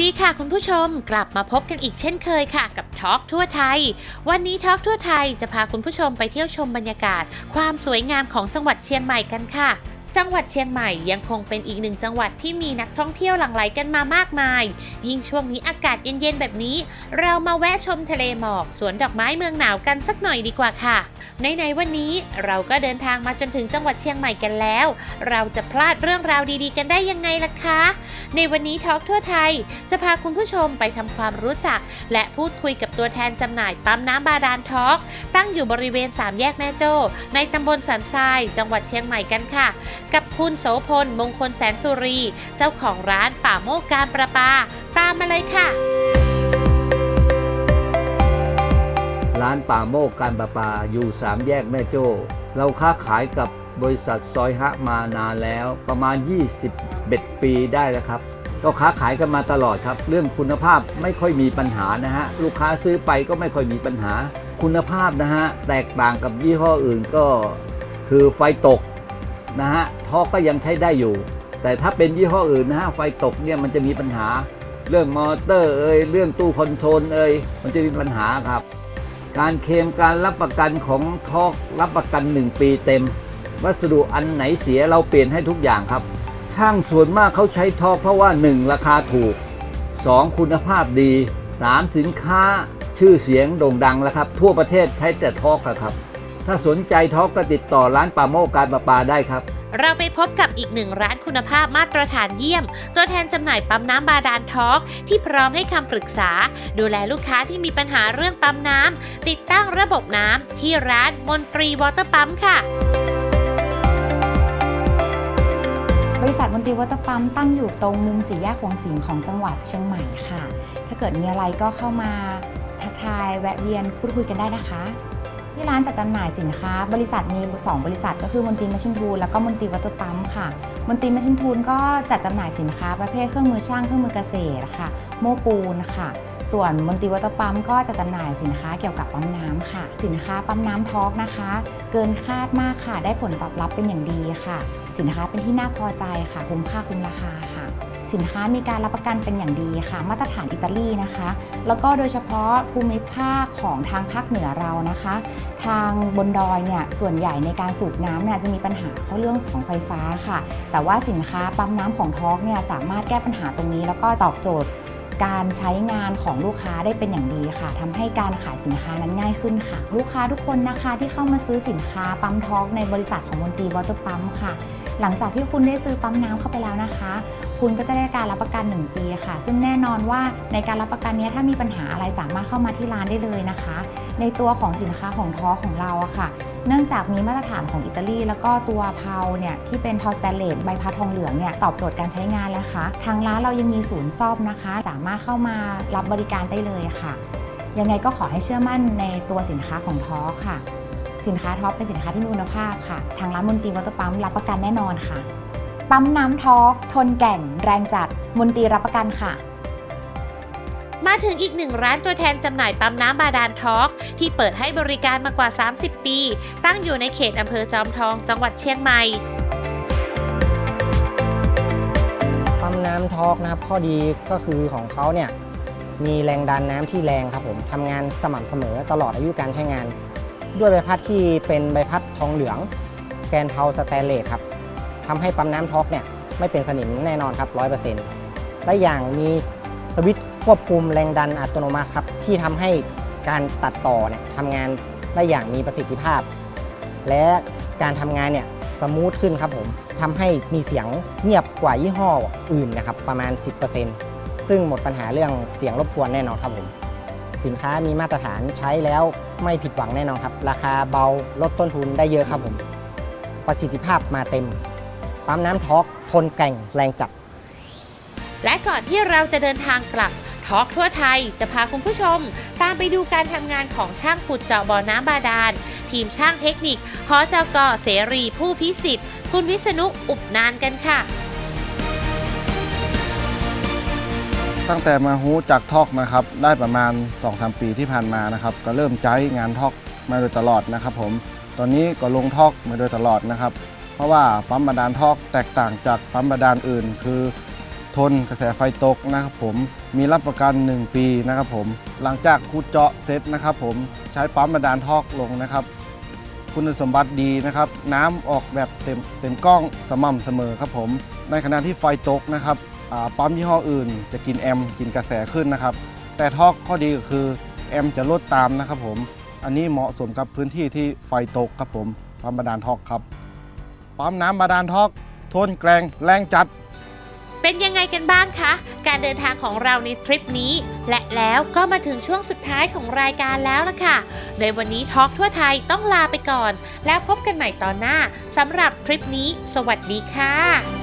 วัสดีค่ะคุณผู้ชมกลับมาพบกันอีกเช่นเคยค่ะ กับทอล์กทั่วไทย วันนี้ทอล์กทั่วไทยจะพาคุณผู้ชมไปเที่ยวชมบรรยากาศ ความสวยงามของจังหวัดเชียงใหม่กันค่ะ จังหวัดเชียงใหม่ยังคงเป็นอีกหนึ่งจังหวัดที่มีนักท่องเที่ยวหลั่งไหลกันมามากมาย ยิ่งช่วงนี้อากาศเย็นๆแบบนี้ เรามาแวะชมทะเลหมอกสวนดอกไม้เมืองหนาวกันสักหน่อยดีกว่าค่ะ ในๆวันนี้เราก็เดินทางมาจนถึงจังหวัดเชียงใหม่กันแล้ว เราจะพลาดเรื่องราวดีๆ กันได้ยังไงล่ะคะ ในวันนี้ทอล์กทั่วไทย จะพาคุณผู้ชมไปทำความรู้จัก และพูดคุยกับตัวแทนจำหน่ายปั๊มน้ำบาดาลทอล์กตั้งอยู่บริเวณสามแยกแม่โจ้ในตำบลสันทราย จังหวัดเชียงใหม่กันค่ะกับคุณโสพลมงคลแสนสุรี เจ้าของร้านป่าโมกการประปา ตามมาเลยค่ะ ร้านป่าโมกการประปาอยู่สามแยกแม่โจ้ เราค้าขายกับบริษัทซอยฮะมานานแล้วประมาณ 21 ปีได้แล้วครับ ก็ค้าขายกันมาตลอดครับ เรื่องคุณภาพไม่ค่อยมีปัญหานะฮะ ลูกค้าซื้อไปก็ไม่ค่อยมีปัญหา คุณภาพนะฮะ แตกต่างกับยี่ห้ออื่นก็คือไฟตก นะฮะท่อก็ยังใช้ได้อยู่ แต่ถ้าเป็นยี่ห้ออื่นนะฮะไฟตกเนี่ยมันจะมีปัญหาเรื่องมอเตอร์เอ่ยเรื่องตู้คอนโทรลเอ่ยมันจะมีปัญหาครับ การเคลมการรับประกันของทอกรับประกัน 1 ปีเต็ม วัสดุอันไหนเสียเราเปลี่ยนให้ทุกอย่างครับ ช่างส่วนมากเขาใช้ทอกเพราะว่า 1 ราคาถูก 2 คุณภาพดี 3 สินค้าชื่อเสียงโด่งดังแล้วครับ ทั่วประเทศใช้แต่ทอกอครับ ถ้าสนใจทอกก็ติดต่อร้านป่าโมกการประปาได้ครับ เราไปพบกับอีกหนึ่งร้านคุณภาพมาตรฐานเยี่ยม ตัวแทนจำหน่ายปั๊มน้ำบาดาลทอล์กที่พร้อมให้คำปรึกษา ดูแลลูกค้าที่มีปัญหาเรื่องปั๊มน้ำติดตั้งระบบน้ำที่ร้านมนตรีวอเตอร์ปั๊มค่ะบริษัทมนตรีวัตเตอร์ปั๊มตั้งอยู่ตรงมุมสี่แยกหัวสิงของจังหวัดเชียงใหม่ค่ะ ถ้าเกิดมีอะไรก็เข้ามาทักทายแวะเวียนพูดคุยกันได้นะคะ ที่ร้านจัดจำหน่ายสินค้า บริษัทมี 2 บริษัท ก็คือมนตรีมชชินทูลแล้วก็มนตรีวัตเตอร์ปั๊มค่ะ มนตรีมชชินทูลก็จัดจำหน่ายสินค้าประเภทเครื่องมือช่างเครื่องมือเกษตรค่ะ โม้ปูนค่ะ ส่วนมนตรีวัตเตอร์ปั๊มก็จะจำหน่ายสินค้าเกี่ยวกับปั๊มน้ำค่ะ สินค้าปั๊มน้ำทอกนะคะ เกินคาดมากค่ะ ได้ผลตอบรับเป็นอย่างดีค่ะ สินค้าเป็นที่น่าพอใจค่ะคุ้มค่าคุ้มราคาค่ะ สินค้ามีการรับประกันเป็นอย่างดีค่ะ มาตรฐานอิตาลีนะคะ แล้วก็โดยเฉพาะภูมิภาคของทางภาคเหนือเรานะคะ ทางบนดอยเนี่ยส่วนใหญ่ในการสูบน้ำเนี่ยจะมีปัญหาเพราะเรื่องของไฟฟ้าค่ะ แต่ว่าสินค้าปั๊มน้ำของท็อกเนี่ยสามารถแก้ปัญหาตรงนี้ แล้วก็ตอบโจทย์การใช้งานของลูกค้าได้เป็นอย่างดีค่ะทำให้การขายสินค้านั้นง่ายขึ้นค่ะ ลูกค้าทุกคนนะคะที่เข้ามาซื้อสินค้าปั๊มท็อกในบริษัทของมนตรีวอเตอร์ปั๊มค่ะ หลังจากที่คุณได้ซื้อปั๊มน้ำเข้าไปแล้วนะคะ คุณก็จะได้การรับประกัน 1 ปีค่ะ ซึ่งแน่นอนว่าในการรับประกันนี้ถ้ามีปัญหาอะไรสามารถเข้ามาที่ร้านได้เลยนะคะ ในตัวของสินค้าของทอของเราอะค่ะ เนื่องจากมีมาตรฐานของอิตาลี แล้วก็ตัวเพาเนี่ยที่เป็นเพาสแตเลสใบพัดทองเหลืองเนี่ยตอบโจทย์การใช้งานแล้วค่ะทางร้านเรายังมีศูนย์ซ่อมนะคะ สามารถเข้ามารับบริการได้เลยค่ะ ยังไงก็ขอให้เชื่อมั่นในตัวสินค้าของทอค่ะ สินค้าท็อปเป็นสินค้าที่มีคุณภาพค่ะ ทางร้านมนตรีวอเตอร์ปั๊มรับประกันแน่นอนค่ะ ปั๊มน้ำทอกทนแก่งแรงจัด มนตรีรับประกันค่ะ มาถึงอีกหนึ่งร้านตัวแทนจำหน่ายปั๊มน้ำบาดาลทอล์กที่เปิดให้บริการมากว่า 30 ปี ตั้งอยู่ในเขตอำเภอจอมทอง จังหวัดเชียงใหม่ปั๊มน้ำทอกนะครับข้อดีก็คือของเขาเนี่ยมีแรงดันน้ำที่แรงครับผมทำงานสม่ำเสมอตลอดอายุการใช้งาน ด้วยใบพัดที่เป็นใบพัดทองเหลือง แกนเพาสแตนเลสครับ ทำให้ปั๊มน้ำทอกเนี่ยไม่เป็นสนิมแน่นอนครับ100%และอย่างมีสวิตช์ควบคุมแรงดันอัตโนมัติครับที่ทำให้การตัดต่อเนี่ยทำงานได้อย่างมีประสิทธิภาพ และการทำงานเนี่ยสมูทขึ้นครับผมทำให้มีเสียงเงียบกว่ายี่ห้ออื่นนะครับประมาณ 10%ซึ่งหมดปัญหาเรื่องเสียงรบกวนแน่นอนครับผมสินค้ามีมาตรฐานใช้แล้วไม่ผิดหวังแน่นอนครับ ราคาเบาลดต้นทุนได้เยอะครับผม ประสิทธิภาพมาเต็ม ปั๊มน้ำทอกทนแกร่งแรงจัด และก่อนที่เราจะเดินทางกลับทอล์กทั่วไทยจะพาคุณผู้ชม ตามไปดูการทำงานของช่างขุดเจาะบ่อน้ำบาดาล ทีมช่างเทคนิคหอเจ้ากอเสรีผู้พิสิทธิ์ คุณวิษณุอุบนานกันค่ะ ตั้งแต่มาฮู้จากทอกนะครับ ได้ประมาณ 2-3 ปีที่ผ่านมานะครับ ก็เริ่มใช้งานทอกมาโดยตลอดนะครับผม ตอนนี้ก็ลงทอกมาโดยตลอดนะครับเพ ราะว่าปั๊มบาดาลทอกแตกต่างจากปั๊มบาดาลอื่น คือทนกระแสไฟตกนะครับผมมีรับประกัน 1 ปีนะครับผมหลังจากขุดเจาะเสร็จนะครับผมใช้ปั๊มบาดาลทอกลงนะครับ คุณสมบัติดีนะครับ น้ำออกแบบเต็มเต็มกล้องสม่ำเสมอครับผม ในขณะที่ไฟตกนะครับปั๊มยี่ห้ออื่น จะกินแอมกินกระแสขึ้นนะครับ แต่ทอกข้อดีก็คือแอมจะลดตามนะครับผมอันนี้เหมาะสมกับพื้นที่ที่ไฟตกครับผมปั๊มบาดาลทอกครับ ปั๊มน้ำบาดาลทอก ทนแกรงแรงจัด เป็นยังไงกันบ้างคะ การเดินทางของเราในทริปนี้ และแล้วก็มาถึงช่วงสุดท้ายของรายการแล้วล่ะค่ะ โดยวันนี้ทอล์กทั่วไทยต้องลาไปก่อน แล้วพบกันใหม่ตอนหน้าสำหรับทริปนี้ สวัสดีค่ะ